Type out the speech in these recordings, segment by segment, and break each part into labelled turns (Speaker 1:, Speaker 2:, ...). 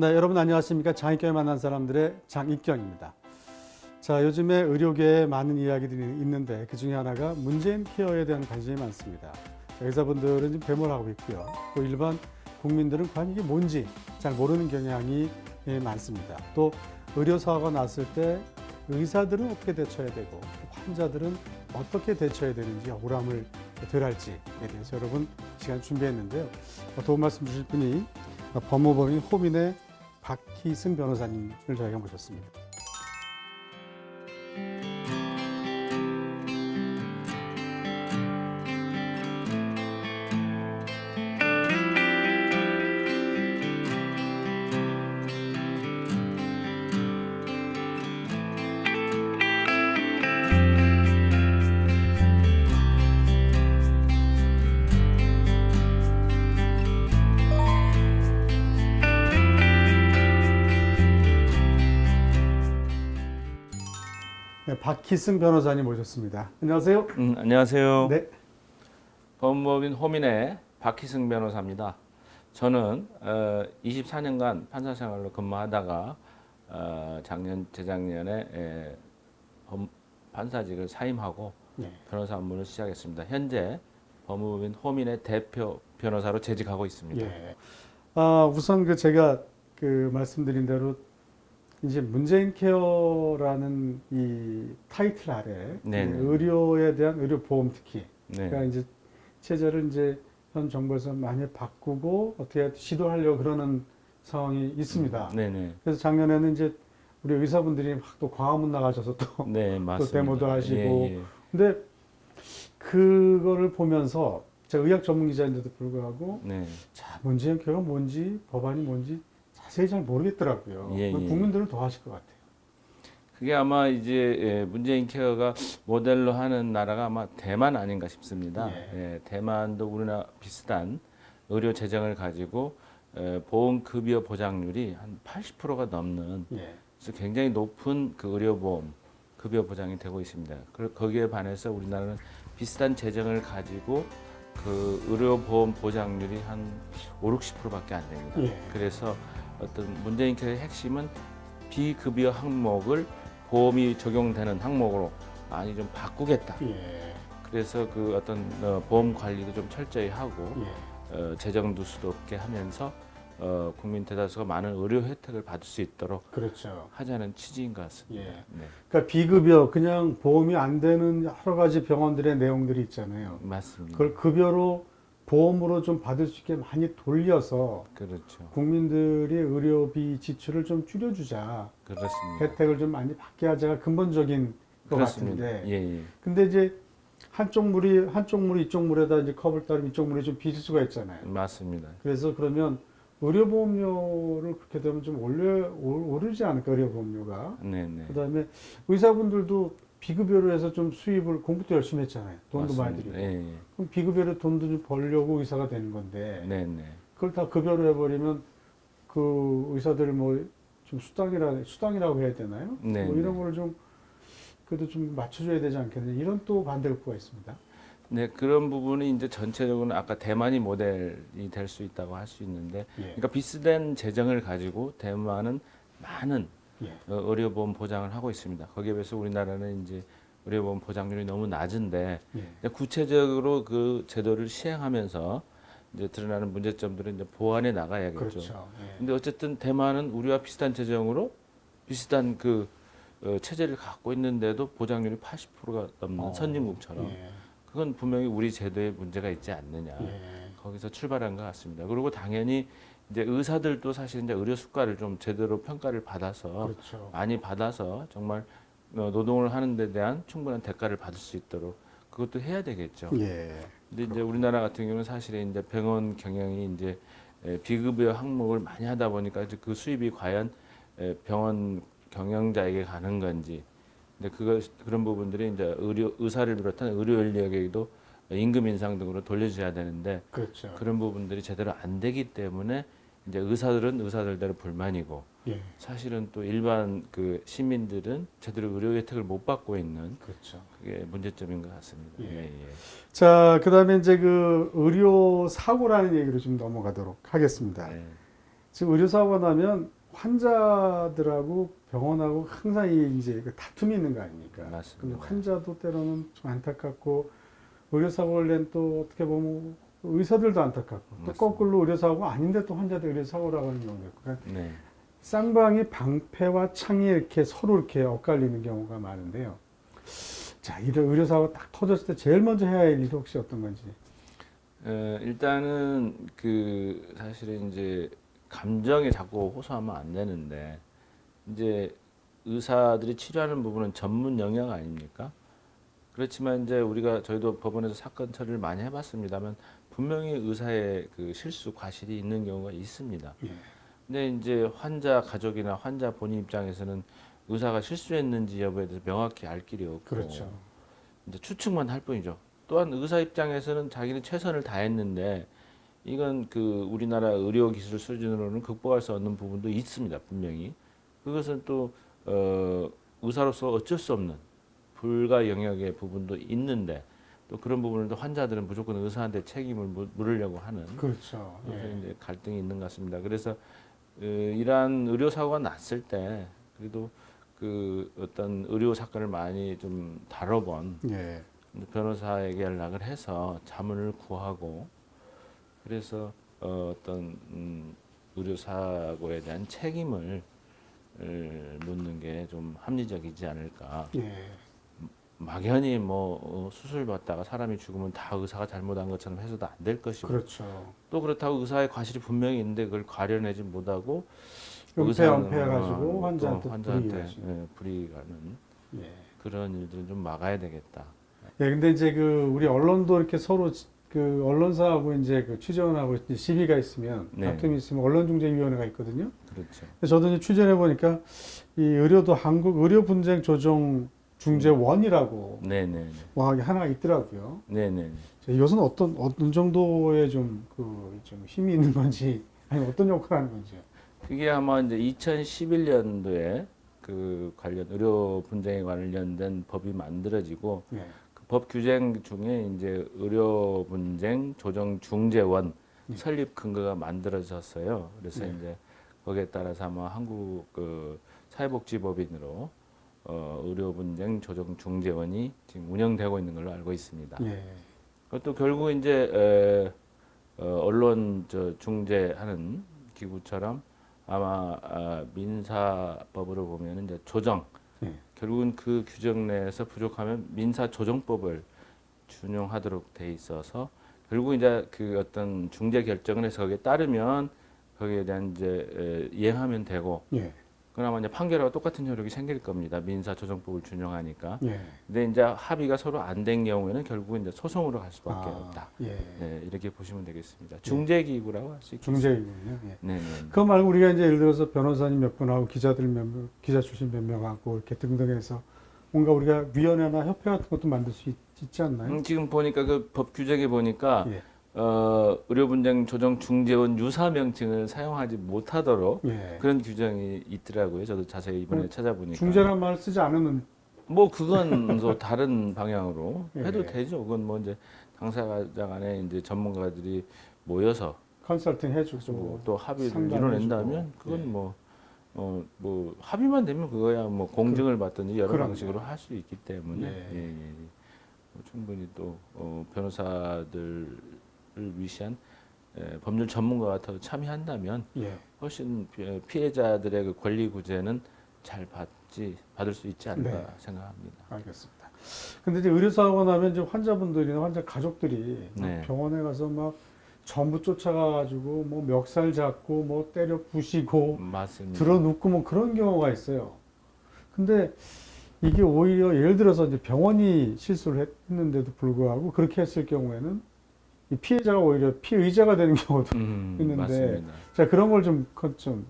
Speaker 1: 네, 여러분 안녕하십니까? 장익경을 만난 사람들의 장익경입니다. 자, 요즘에 의료계에 많은 이야기들이 있는데 그 중에 하나가 문재인 케어에 대한 관심이 많습니다. 자, 의사분들은 좀 배몰 하고 있고요. 또 일반 국민들은 과연 이게 뭔지 잘 모르는 경향이 예, 많습니다. 또 의료 사고가 났을 때 의사들은 어떻게 대처해야 되고 환자들은 어떻게 대처해야 되는지 억울함을 덜 할지에 대해서 여러분 시간 준비했는데요. 어, 도움 말씀 주실 분이 법무법인 호민의 박희승 변호사님을 저희가 모셨습니다. 박희승 변호사님 모셨습니다. 안녕하세요.
Speaker 2: 음, 안녕하세요.
Speaker 1: 네.
Speaker 2: 법무법인 호민의 박희승 변호사입니다. 저는 어, 24년간 판사 생활로 근무하다가 어, 작년 재작년에 에, 법- 판사직을 사임하고
Speaker 1: 네.
Speaker 2: 변호사 업무를 시작했습니다. 현재 법무법인 호민의 대표 변호사로 재직하고 있습니다.
Speaker 1: 예. 아, 우선 그 제가 그 말씀드린 대로 이제 문재인 케어라는 이 타이틀 아래
Speaker 2: 네네.
Speaker 1: 이 의료에 대한 의료 보험 특히
Speaker 2: 네.
Speaker 1: 그러니까 이제 체제를 이제 현 정부에서 많이 바꾸고 어떻게 시도하려고 그러는 상황이 있습니다.
Speaker 2: 네네.
Speaker 1: 그래서 작년에는 이제 우리 의사분들이 막 또 광화문 나가셔서 또
Speaker 2: 네, 맞습니다.
Speaker 1: 데모도 하시고
Speaker 2: 예, 예.
Speaker 1: 근데 그거를 보면서 제가 의학 전문 기자인데도 불구하고
Speaker 2: 네.
Speaker 1: 자 문재인 케어가 뭔지 법안이 뭔지 자세히 잘 모르겠더라고요.
Speaker 2: 예, 예.
Speaker 1: 국민들은 더 하실 것 같아요.
Speaker 2: 그게 아마 이제 예, 문재인 케어가 모델로 하는 나라가 아마 대만 아닌가 싶습니다.
Speaker 1: 예.
Speaker 2: 예, 대만도 우리나라 비슷한 의료 재정을 가지고 에, 보험 급여 보장률이 한 80%가 넘는
Speaker 1: 예.
Speaker 2: 그래서 굉장히 높은 그 의료보험 급여 보장이 되고 있습니다. 그 거기에 반해서 우리나라는 비슷한 재정을 가지고 그 의료보험 보장률이 한 5, 60%밖에 안 됩니다.
Speaker 1: 예.
Speaker 2: 그래서 어떤 문재인 케어의 핵심은 비급여 항목을 보험이 적용되는 항목으로 많이 좀 바꾸겠다.
Speaker 1: 예.
Speaker 2: 그래서 그 어떤 어, 보험 관리도 좀 철저히 하고
Speaker 1: 예.
Speaker 2: 어, 재정 누수도 없게 하면서 어, 국민 대다수가 많은 의료 혜택을 받을 수 있도록
Speaker 1: 그렇죠.
Speaker 2: 하자는 취지인 것 같습니다.
Speaker 1: 예.
Speaker 2: 네,
Speaker 1: 그러니까 비급여 그냥 보험이 안 되는 여러 가지 병원들의 내용들이 있잖아요.
Speaker 2: 맞습니다.
Speaker 1: 그걸 급여로 보험으로 좀 받을 수 있게 많이 돌려서
Speaker 2: 그렇죠.
Speaker 1: 국민들의 의료비 지출을 좀 줄여주자.
Speaker 2: 그렇습니다.
Speaker 1: 혜택을 좀 많이 받게 하자가 근본적인 것
Speaker 2: 그렇습니다.
Speaker 1: 같은데.
Speaker 2: 예, 예.
Speaker 1: 근데 이제 한쪽 물이 한쪽 물이 이쪽 물에다 이제 컵을 따르면 이쪽 물이 좀 비질 수가 있잖아요.
Speaker 2: 맞습니다.
Speaker 1: 그래서 그러면 의료보험료를 그렇게 되면 좀 올려 오- 오르지 않을까 의료보험료가.
Speaker 2: 네, 네.
Speaker 1: 그다음에 의사분들도 비급여로 해서 좀 수입을 공부도 열심히 했잖아요. 돈도 많이
Speaker 2: 맞습니다.
Speaker 1: 들이고.
Speaker 2: 예, 예.
Speaker 1: 그럼 비급여로 돈도 좀 벌려고 의사가 되는 건데
Speaker 2: 네, 네.
Speaker 1: 그걸 다 급여로 해버리면 그 의사들 뭐 좀 수당이라 수당이라고 해야 되나요?
Speaker 2: 네,
Speaker 1: 뭐 이런
Speaker 2: 네.
Speaker 1: 거를 좀 그래도 좀 맞춰줘야 되지 않겠느냐 이런 또 반대급부가 있습니다.
Speaker 2: 네, 그런 부분이 이제 전체적으로는 아까 대만이 모델이 될 수 있다고 할 수 있는데,
Speaker 1: 예.
Speaker 2: 그러니까 비슷한 재정을 가지고 대만은 많은
Speaker 1: 예.
Speaker 2: 어, 의료보험 보장을 하고 있습니다. 거기에 비해서 우리나라는 이제 의료보험 보장률이 너무 낮은데
Speaker 1: 예.
Speaker 2: 구체적으로 그 제도를 시행하면서 이제 드러나는 문제점들은 이제 보완해 나가야겠죠.
Speaker 1: 그렇죠. 예.
Speaker 2: 근데 어쨌든 대만은 우리와 비슷한 재정으로 비슷한 그 어, 체제를 갖고 있는데도 보장률이 80%가 넘는
Speaker 1: 어,
Speaker 2: 선진국처럼
Speaker 1: 예.
Speaker 2: 그건 분명히 우리 제도에 문제가 있지 않느냐.
Speaker 1: 예.
Speaker 2: 거기서 출발한 것 같습니다. 그리고 당연히 이제 의사들도 사실 이제 의료 수가를 좀 제대로 평가를 받아서
Speaker 1: 그렇죠.
Speaker 2: 많이 받아서 정말 어, 노동을 하는 데 대한 충분한 대가를 받을 수 있도록 그것도 해야 되겠죠.
Speaker 1: 예.
Speaker 2: 근데 이제 우리나라 같은 경우는 사실은 이제 병원 경영이 이제 에, 비급여 항목을 많이 하다 보니까 이제 그 수입이 과연 에, 병원 경영자에게 가는 건지 근데 그거 그런 부분들이 이제 의료 의사를 비롯한 의료 인력에게도 임금 인상 등으로 돌려줘야 되는데
Speaker 1: 그렇죠.
Speaker 2: 그런 부분들이 제대로 안 되기 때문에 이제 의사들은 의사들대로 불만이고
Speaker 1: 예.
Speaker 2: 사실은 또 일반 그 시민들은 제대로 의료 혜택을 못 받고 있는
Speaker 1: 그렇죠.
Speaker 2: 그게 문제점인 것 같습니다.
Speaker 1: 예.
Speaker 2: 예, 예.
Speaker 1: 자, 그다음에 이제 그 의료 사고라는 얘기로 좀 넘어가도록 하겠습니다.
Speaker 2: 네.
Speaker 1: 지금 의료 사고가 나면 환자들하고 병원하고 항상 이 이제 그 다툼이 있는 거 아닙니까?
Speaker 2: 맞습니다.
Speaker 1: 근데 환자도 때로는 좀 안타깝고 의료 사고를 낸 또 어떻게 보면 의사들도 안타깝고 또
Speaker 2: 맞습니다.
Speaker 1: 거꾸로 의료 사고가 아닌데 또 환자들 의료 사고라고 하는 경우도 있고 그러니까
Speaker 2: 네.
Speaker 1: 쌍방이 방패와 창이 이렇게 서로 이렇게 엇갈리는 경우가 많은데요. 자, 이런 의료 사고 딱 터졌을 때 제일 먼저 해야 할 일이 혹시 어떤 건지.
Speaker 2: 어, 일단은 그 사실은 이제 감정에 자꾸 호소하면 안 되는데 이제 의사들이 치료하는 부분은 전문 영역 아닙니까? 그렇지만 이제 우리가 저희도 법원에서 사건 처리를 많이 해봤습니다만 분명히 의사의 그 실수 과실이 있는 경우가 있습니다.
Speaker 1: 예.
Speaker 2: 근데 이제 환자 가족이나 환자 본인 입장에서는 의사가 실수했는지 여부에 대해서 명확히 알 길이 없고
Speaker 1: 그렇죠.
Speaker 2: 이제 추측만 할 뿐이죠. 또한 의사 입장에서는 자기는 최선을 다했는데 이건 그 우리나라 의료 기술 수준으로는 극복할 수 없는 부분도 있습니다. 분명히 그것은 또 어, 의사로서 어쩔 수 없는 불가 영역의 부분도 있는데 또 그런 부분을 또 환자들은 무조건 의사한테 책임을 물- 물으려고 하는
Speaker 1: 그렇죠.
Speaker 2: 그래서
Speaker 1: 예.
Speaker 2: 이제 갈등이 있는 것 같습니다. 그래서 어, 이러한 의료 사고가 났을 때 그래도 그 어떤 의료 사건을 많이 좀 다뤄본
Speaker 1: 예.
Speaker 2: 변호사에게 연락을 해서 자문을 구하고 그래서 어, 어떤 음, 의료 사고에 대한 책임을 을 묻는 게 좀 합리적이지 않을까.
Speaker 1: 예.
Speaker 2: 막연히 뭐 어, 수술 받다가 사람이 죽으면 다 의사가 잘못한 것처럼 해서도 안 될 것이고
Speaker 1: 그렇죠.
Speaker 2: 또 그렇다고 의사의 과실이 분명히 있는데 그걸 가려내지 못하고
Speaker 1: 은폐 은폐해가지고
Speaker 2: 어,
Speaker 1: 환자한테
Speaker 2: 또 환자한테 예, 불이익 가는
Speaker 1: 예.
Speaker 2: 그런 일들은 좀 막아야 되겠다.
Speaker 1: 예, 근데 이제 그 우리 언론도 이렇게 서로 지- 그 언론사하고 이제 그 취재원하고 이제 시비가 있으면
Speaker 2: 네.
Speaker 1: 다툼이 있으면 언론중재위원회가 있거든요.
Speaker 2: 그렇죠.
Speaker 1: 저도 이제 취재해 보니까 이 의료도 한국 의료 분쟁 조정 중재원이라고
Speaker 2: 네네네.
Speaker 1: 뭐 하게 하나가 있더라고요.
Speaker 2: 네네.
Speaker 1: 자, 이것은 어떤 어떤 정도의 좀그 좀 힘이 있는 건지 아니 어떤 역할을 하는 건지.
Speaker 2: 그게 아마 이제 2011년도에 그 관련 의료 분쟁에 관련된 법이 만들어지고
Speaker 1: 예.
Speaker 2: 그법 규정 중에 이제 의료 분쟁 조정 중재원
Speaker 1: 네.
Speaker 2: 설립 근거가 만들어졌어요. 그래서
Speaker 1: 네.
Speaker 2: 이제 거기에 따라서 아마 한국 그 사회복지법인으로 어, 의료 분쟁 조정 중재원이 지금 운영되고 있는 걸로 알고 있습니다.
Speaker 1: 예.
Speaker 2: 그것도 결국 이제 에, 어, 언론 저 중재하는 기구처럼 아마 아, 민사법으로 보면 이제 조정
Speaker 1: 예.
Speaker 2: 결국은 그 규정 내에서 부족하면 민사 조정법을 준용하도록 돼 있어서 결국 이제 그 어떤 중재 결정을 해서 거기에 따르면 거기에 대한 이제 에, 이행하면 되고
Speaker 1: 예.
Speaker 2: 그나마 이제 판결하고 똑같은 효력이 생길 겁니다. 민사 조정법을 준용하니까.
Speaker 1: 예.
Speaker 2: 근데 이제 합의가 서로 안 된 경우에는 결국은 이제 소송으로 갈 수밖에
Speaker 1: 아,
Speaker 2: 없다.
Speaker 1: 예.
Speaker 2: 네, 이렇게 보시면 되겠습니다. 중재기구라고 할 수 있겠습니다.
Speaker 1: 중재위군요. 예.
Speaker 2: 네, 네.
Speaker 1: 그거 말고 우리가 이제 예를 들어서 변호사님 몇 분하고 기자들 몇 명, 기자 출신 몇 명하고 이렇게 등등해서 뭔가 우리가 위원회나 협회 같은 것도 만들 수 있, 지 않나요?
Speaker 2: 음, 지금 보니까 그 법 규정에 보니까
Speaker 1: 예.
Speaker 2: 어, 의료분쟁 조정 중재원 유사 명칭을 사용하지 못하도록
Speaker 1: 예.
Speaker 2: 그런 규정이 있더라고요. 저도 자세히 이번에
Speaker 1: 음,
Speaker 2: 찾아보니까.
Speaker 1: 중재란 말을 쓰지 않으면
Speaker 2: 뭐 그건 또 다른 방향으로
Speaker 1: 예.
Speaker 2: 해도 되죠. 그건 뭐 이제 당사자 간에 이제 전문가들이 모여서
Speaker 1: 컨설팅
Speaker 2: 뭐
Speaker 1: 해주고
Speaker 2: 또 합의를. 이뤄낸다면 그건
Speaker 1: 예.
Speaker 2: 뭐, 어, 뭐 합의만 되면 그거야 뭐 공증을 받든지 여러
Speaker 1: 그럼요.
Speaker 2: 방식으로 할 수 있기 때문에
Speaker 1: 예.
Speaker 2: 예, 예, 예. 뭐 충분히 또 어, 변호사들을 위시한 예, 법률 전문가가 더 참여한다면
Speaker 1: 예.
Speaker 2: 훨씬 피- 피해자들의 그 권리 구제는 잘 받지 받을 수 있지 않을까
Speaker 1: 네.
Speaker 2: 생각합니다.
Speaker 1: 알겠습니다. 근데 이제 의료사고 나면 이제 환자분들이나 환자 가족들이 막
Speaker 2: 네.
Speaker 1: 병원에 가서 막 전부 쫓아가가지고 뭐 멱살 잡고 뭐 때려 부시고
Speaker 2: 맞습니다.
Speaker 1: 들어 눕고 뭐 그런 경우가 있어요. 근데 이게 오히려 예를 들어서 이제 병원이 실수를 했는데도 불구하고 그렇게 했을 경우에는 이 피해자가 오히려 피의자가 되는 경우도
Speaker 2: 음,
Speaker 1: 있는데
Speaker 2: 맞습니다.
Speaker 1: 자 그런 걸좀좀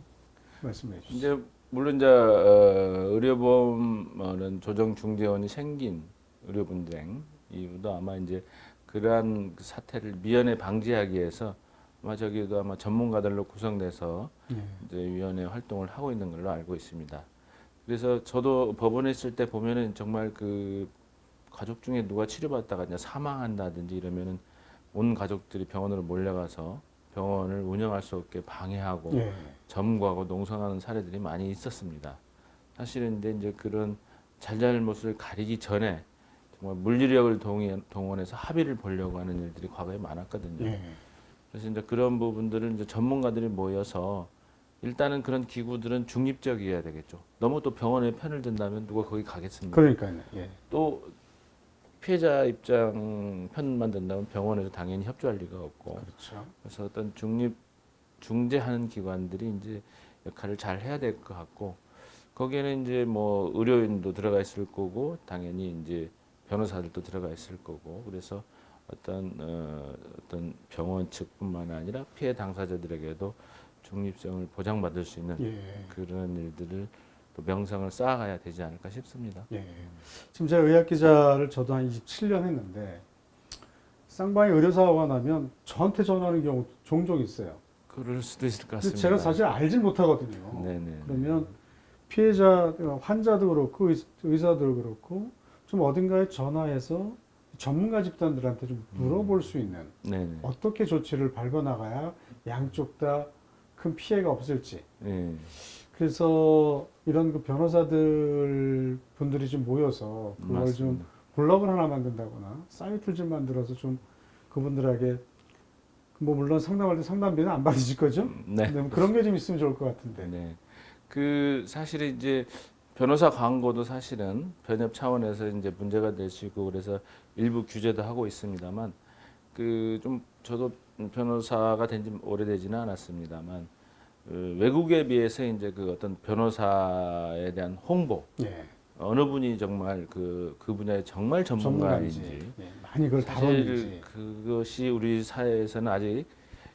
Speaker 1: 말씀해 주시죠.
Speaker 2: 이제 물론 이제 어, 의료보험은 조정 중재원이 생긴 의료 분쟁 이유도 아마 이제 그러한 그 사태를 미연에 방지하기 위해서 아마 저기도 아마 전문가들로 구성돼서
Speaker 1: 예.
Speaker 2: 이제 위원회 활동을 하고 있는 걸로 알고 있습니다. 그래서 저도 법원에 있을 때 보면은 정말 그 가족 중에 누가 치료받다가 이제 사망한다든지 이러면은 온 가족들이 병원으로 몰려가서 병원을 운영할 수 없게 방해하고
Speaker 1: 예.
Speaker 2: 점거하고 농성하는 사례들이 많이 있었습니다. 사실은 이제 그런 잘잘못을 가리기 전에 정말 물리력을 동원해서 합의를 보려고 하는 일들이 과거에 많았거든요.
Speaker 1: 예.
Speaker 2: 그래서 이제 그런 부분들을 이제 전문가들이 모여서 일단은 그런 기구들은 중립적이어야 되겠죠. 너무 또 병원에 편을 든다면 누가 거기 가겠습니까?
Speaker 1: 그러니까요. 예.
Speaker 2: 또 피해자 입장 편만 든다면 병원에서 당연히 협조할 리가 없고
Speaker 1: 그렇죠.
Speaker 2: 그래서 어떤 중립 중재하는 기관들이 이제 역할을 잘 해야 될 것 같고 거기에는 이제 뭐 의료인도 들어가 있을 거고 당연히 이제 변호사들도 들어가 있을 거고 그래서 어떤 어, 어떤 병원 측뿐만 아니라 피해 당사자들에게도 중립성을 보장받을 수 있는
Speaker 1: 예.
Speaker 2: 그런 일들을 또 명성을 쌓아가야 되지 않을까 싶습니다.
Speaker 1: 예. 지금 제가 의학 기자를 저도 한 27년 했는데 쌍방이 의료사고가 나면 저한테 전화하는 경우 종종 있어요.
Speaker 2: 그럴 수도 있을 것 같습니다.
Speaker 1: 제가 사실 알질 못하거든요.
Speaker 2: 네네.
Speaker 1: 그러면 피해자 환자도 그렇고 의- 의사도 그렇고 좀 어딘가에 전화해서 전문가 집단들한테 좀 물어볼 수 있는
Speaker 2: 네네.
Speaker 1: 어떻게 조치를 밟아 나가야 양쪽 다 큰 피해가 없을지.
Speaker 2: 네.
Speaker 1: 그래서 이런 그 변호사들 분들이 좀 모여서 그걸 좀
Speaker 2: 맞습니다.
Speaker 1: 블럭을 하나 만든다거나 사이트를 좀 만들어서 좀 그분들에게 뭐 물론 상담할 때 상담비는 안 받으실 거죠?
Speaker 2: 네.
Speaker 1: 근데 뭐 그런 게 좀 있으면 좋을 것 같은데.
Speaker 2: 네. 그 사실 이제 변호사 광고도 사실은 변협 차원에서 이제 문제가 될 수 있고 그래서 일부 규제도 하고 있습니다만 그 좀 저도 변호사가 된 지 오래되지는 않았습니다만 그 외국에 비해서 이제 그 어떤 변호사에 대한 홍보
Speaker 1: 예.
Speaker 2: 어느 분이 정말 그, 그 분야의 정말 전문가인지
Speaker 1: 전문가인지 예, 많이 그걸
Speaker 2: 사실
Speaker 1: 다뤘는지
Speaker 2: 그것이 우리 사회에서는 아직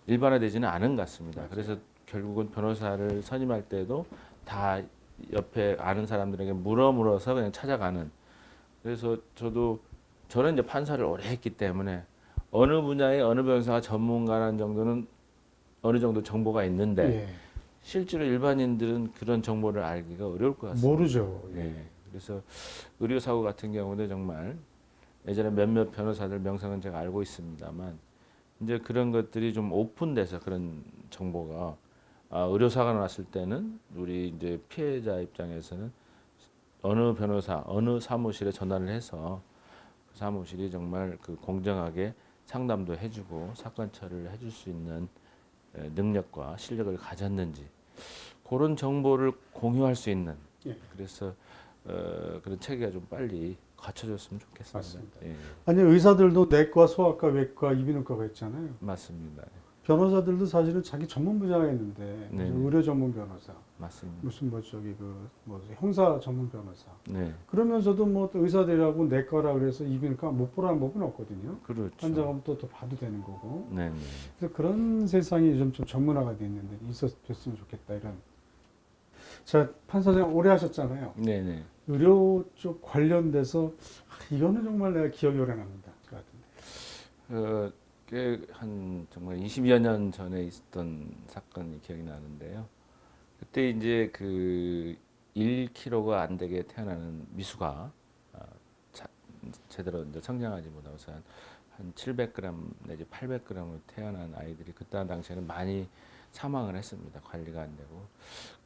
Speaker 2: 일반화되지는 않은 것 같습니다.
Speaker 1: 맞아요.
Speaker 2: 그래서 결국은 변호사를 선임할 때도 다 옆에 아는 사람들에게 물어 물어서 그냥 찾아가는. 그래서 저도 저는 이제 판사를 오래 했기 때문에 어느 분야의 어느 변호사가 전문가라는 정도는 어느 정도 정보가 있는데
Speaker 1: 예,
Speaker 2: 실제로 일반인들은 그런 정보를 알기가 어려울 것 같습니다.
Speaker 1: 모르죠. 예.
Speaker 2: 네. 그래서 의료 사고 같은 경우는 정말 예전에 몇몇 변호사들 명성은 제가 알고 있습니다만 이제 그런 것들이 좀 오픈돼서 그런 정보가 아, 의료 사고가 났을 때는 우리 이제 피해자 입장에서는 어느 변호사 어느 사무실에 전화를 해서 그 사무실이 정말 그 공정하게 상담도 해주고 사건 처리를 해줄 수 있는 에, 능력과 실력을 가졌는지 그런 정보를 공유할 수 있는
Speaker 1: 예.
Speaker 2: 그래서 어, 그런 체계가 좀 빨리 갖춰졌으면 좋겠습니다.
Speaker 1: 맞습니다.
Speaker 2: 예,
Speaker 1: 아니 의사들도 내과, 소아과, 외과, 이비인후과가 있잖아요.
Speaker 2: 맞습니다.
Speaker 1: 변호사들도 사실은 자기 전문 분야가 있는데
Speaker 2: 네.
Speaker 1: 무슨 의료 전문 변호사,
Speaker 2: 맞습니다.
Speaker 1: 무슨 뭐 저기 그뭐 형사 전문 변호사.
Speaker 2: 네,
Speaker 1: 그러면서도 뭐 또 의사들하고 내과라 그래서 이비인후과 못 보라는 법은 없거든요.
Speaker 2: 그렇죠.
Speaker 1: 환자가 또, 또 봐도 되는 거고.
Speaker 2: 네, 네.
Speaker 1: 그래서 그런 세상이 좀, 좀 전문화가 돼 있는데 있었으면 좋겠다 이런. 자 판사장 오래 하셨잖아요.
Speaker 2: 네, 네.
Speaker 1: 의료 쪽 관련돼서 아, 이거는 정말 내가 기억이 오래 납니다. 그 같은데.
Speaker 2: 어, 꽤 한 정말 20여 년 전에 있었던 사건이 기억이 나는데요. 그때 이제 그 1kg가 안 되게 태어나는 미수가 아, 자- 제대로 이제 성장하지 못해서 한, 한 700g 내지 800g으로 태어난 아이들이 그때 당시에는 많이 사망을 했습니다. 관리가 안 되고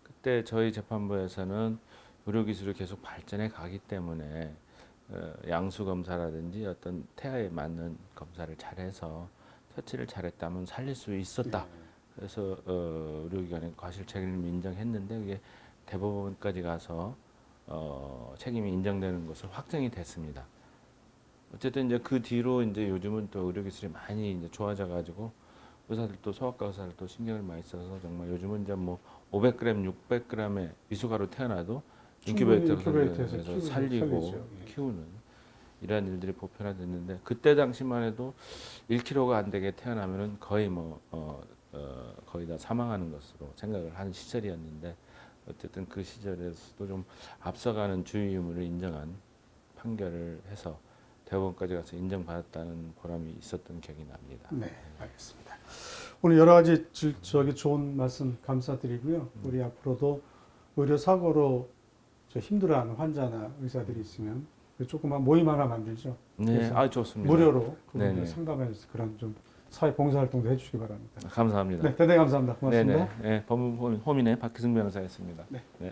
Speaker 2: 그때 저희 재판부에서는 의료 기술이 계속 발전해 가기 때문에 어, 양수 검사라든지 어떤 태아에 맞는 검사를 잘해서 처치를 잘했다면 살릴 수 있었다. 그래서 어, 의료기관의 과실 책임을 인정했는데 그게 대법원까지 가서 어, 책임이 인정되는 것으로 확정이 됐습니다. 어쨌든 이제 그 뒤로 이제 요즘은 또 의료 기술이 많이 이제 좋아져 가지고 의사들도 소아과 의사들도 신경을 많이 써서 정말 요즘은 이제 뭐 500g, 600g의 미숙아로 태어나도 인큐베이터에서
Speaker 1: 키우고
Speaker 2: 살리고
Speaker 1: 살리죠. 예.
Speaker 2: 키우는 이러한 일들이 보편화됐는데 그때 당시만 해도 1kg가 안 되게 태어나면은 거의 뭐 어, 어, 거의 다 사망하는 것으로 생각을 하는 시절이었는데 어쨌든 그 시절에서도 좀 앞서가는 주의 의무를 인정한 판결을 해서 대법원까지 가서 인정받았다는 보람이 있었던 기억이 납니다.
Speaker 1: 네, 알겠습니다. 오늘 여러 가지 질- 저기 좋은 말씀 감사드리고요. 우리 앞으로도 의료 사고로 저 힘들어하는 환자나 의사들이 있으면 그 조그만 모임 하나 만들죠.
Speaker 2: 네, 아 좋습니다.
Speaker 1: 무료로 그분들. 상담해서 그런 좀 사회 봉사활동도 해주시기 바랍니다.
Speaker 2: 감사합니다.
Speaker 1: 네, 대단히 감사합니다. 고맙습니다.
Speaker 2: 네네. 네, 법무법인 호민의 박희승 변호사였습니다.
Speaker 1: 네.
Speaker 2: 네.